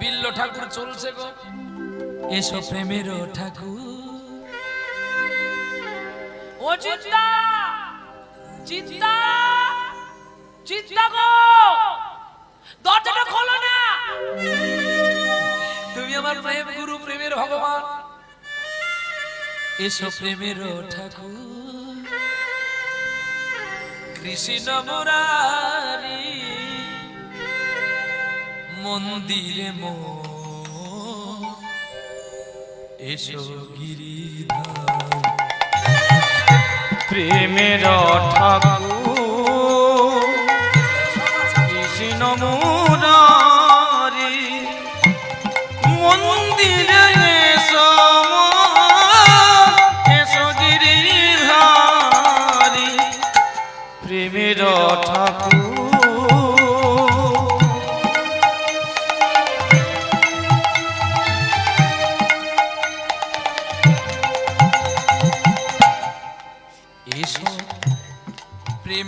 বিল্ল ঠাকুর চলছে গো। এসো প্রেমের ঠাকুর। ও চিন্তা চিন্তা চিন্তা গো। দরজাটা খোলো না। তুমি আমার প্রেম গুরু প্রেমের ভগবান। এসো প্রেমের ঠাকুর। কৃষ্ণ মুরারি মন্দিরে মো। এসো গিরিধার। প্রেমের ঠাকুর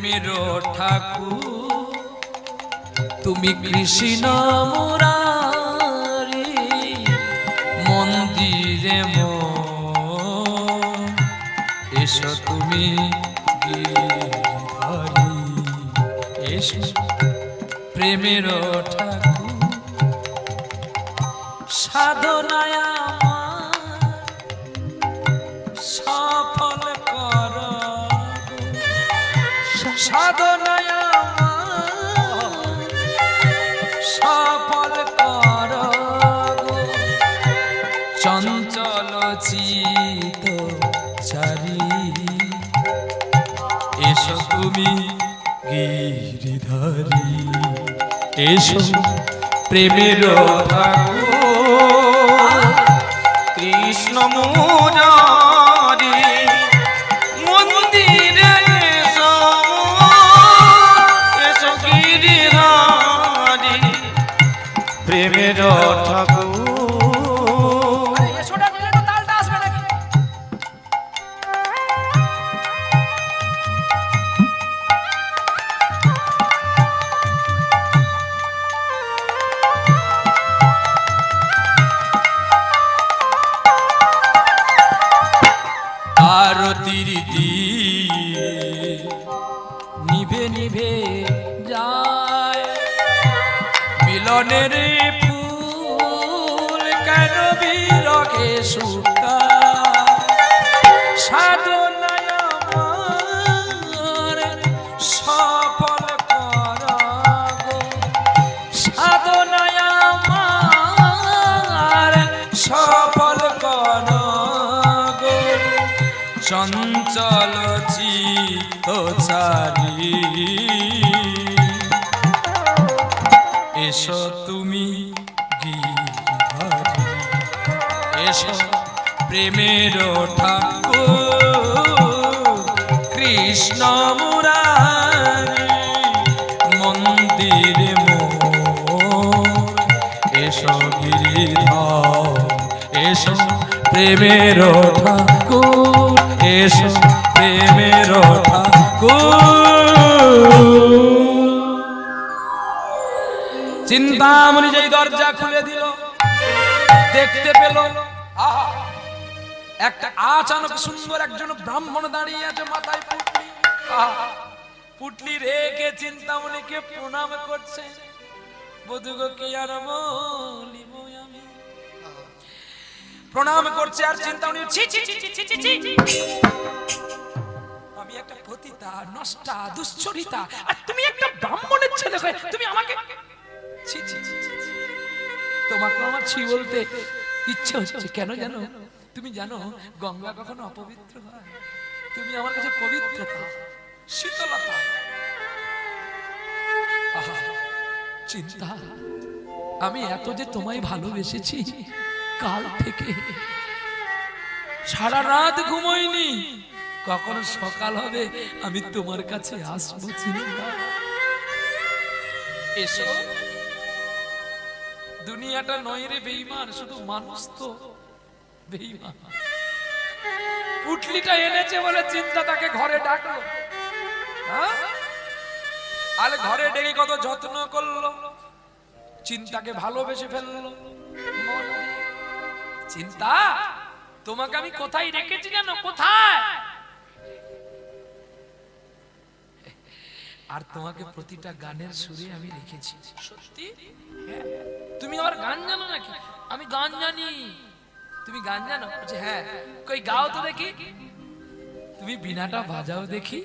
প্রেমের ঠাকুর তুমি কৃষ্ণ মুরারি মন্দিরে মো এসো তুমি এসো। প্রেমের ঠাকুর সাধনায় তুমি গিরিধারী এসো প্রেমের কৃষ্ণ মুরারি মন্দিরে এসো গিরিধারি প্রেমের ঠাকুর। আরতির নিভে নিভে যায়। মিলনের ফুল কেন বিরহে শুকা সাধনায় সফল কর। সাধনায় সফল চঞ্চল চিত চারি। এসো তুমি এসো প্রেমের ঠাকুর। কৃষ্ণ মুরারি মন্দিরে এসো গিরিধার এসো প্রেমের এসো প্রেমের ঠাকুর। চিন্তামণি যেই দরজা খুলে দিল, দেখতে পেল একটা আচানক সুন্দর একজন ব্রাহ্মণ দাঁড়িয়ে আছে মাথায় পুটলি। পুটলি রেখে চিন্তামণিকে প্রণাম করছে। বধুগো, কি আর বলিব আমি? প্রণাম করছে আর চিন্তা ছি ছি ছি ছি ছি ছি ছি। আমি একটা পতিতা, নষ্টা, দুশ্চরিতা, আর তুমি একটা ব্রাহ্মণের ছেলে হয়ে তুমি আমাকে ছি ছি ছি। তোমাকে আমার ছি বলতে ইচ্ছে হচ্ছে। কেন জানো? তুমি জানো, গঙ্গা কখনো অপবিত্র হয়। তুমি আমার কাছে পবিত্রতা, শীতলতা। চিন্তা। আমি এত যে তোমায় ভালোবেসেছি। কাল থেকে সারা রাত ঘুমোইনি। কখন সকাল হবে আমি তোমার কাছে আসব এসো। দুনিয়াটা নয় রে বেইমান, শুধু মানুষ তো বেইমান। পুটলিটা এনেছে বলে চিন্তা তাকে ঘরে ডাকলো। হ্যাঁ? আর ঘরে ডেকে কত যত্ন করল। চিন্তাকে ভালোবেসে ফেলল। চিন্তা? তোমাকে আমি কোথায় রেখেছি জানো? কোথায়? আর তোমাকে প্রতিটা গানের সুরে আমি রেখেছি। সত্যি? হ্যাঁ। তুমি আবার গান জানো নাকি? আমি গান জানি। তুমি গান জানো? হ্যাঁ। কই, গাও তো দেখি। তুমি বিনাটা বাজাও দেখি।